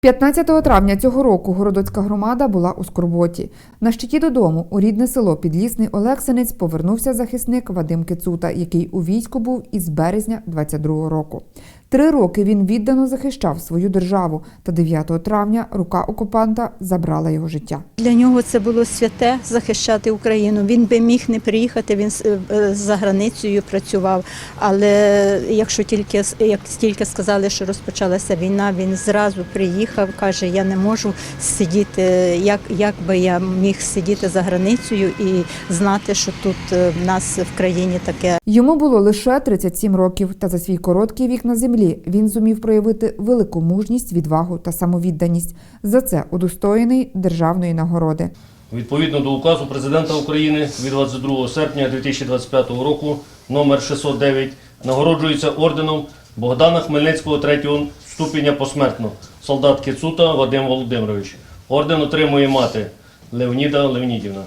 15 травня цього року Городоцька громада була у Скорботі. На щиті додому у рідне село Підлісний Олексинець повернувся захисник Вадим Кицута, який у війську був із березня 22 року. Три роки він віддано захищав свою державу, та 9 травня рука окупанта забрала його життя. Для нього це було святе захищати Україну. Він би міг не приїхати, він е, е, за границею працював. Але якщо тільки як тільки сказали, що розпочалася війна, він зразу приїхав, каже: Я не можу сидіти. Як, як би я міг сидіти за границею і знати, що тут е, в нас в країні таке Йому було лише 37 років, та за свій короткий вік на землі він зумів проявити велику мужність, відвагу та самовідданість. За це удостоєний державної нагороди. Відповідно до указу президента України від 22 серпня 2025 року номер 609 нагороджується орденом Богдана Хмельницького третього ступеня посмертно. Солдат Кицута Вадим Володимирович. Орден отримує мати Леоніда Леонідівна.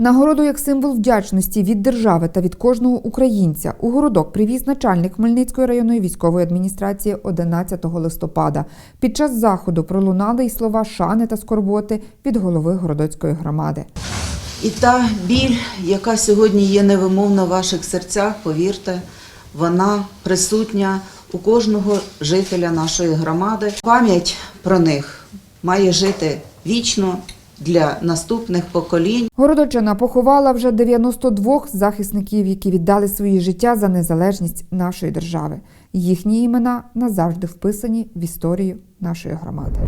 Нагороду як символ вдячності від держави та від кожного українця у городок привіз начальник Хмельницької районної військової адміністрації 11 листопада. Під час заходу пролунали й слова шани та скорботи від голови городоцької громади. І та біль, яка сьогодні є невимовна в ваших серцях, повірте, вона присутня у кожного жителя нашої громади. Пам'ять про них має жити вічно для наступних поколінь. Городочина поховала вже 92 захисників, які віддали свої життя за незалежність нашої держави. Їхні імена назавжди вписані в історію нашої громади.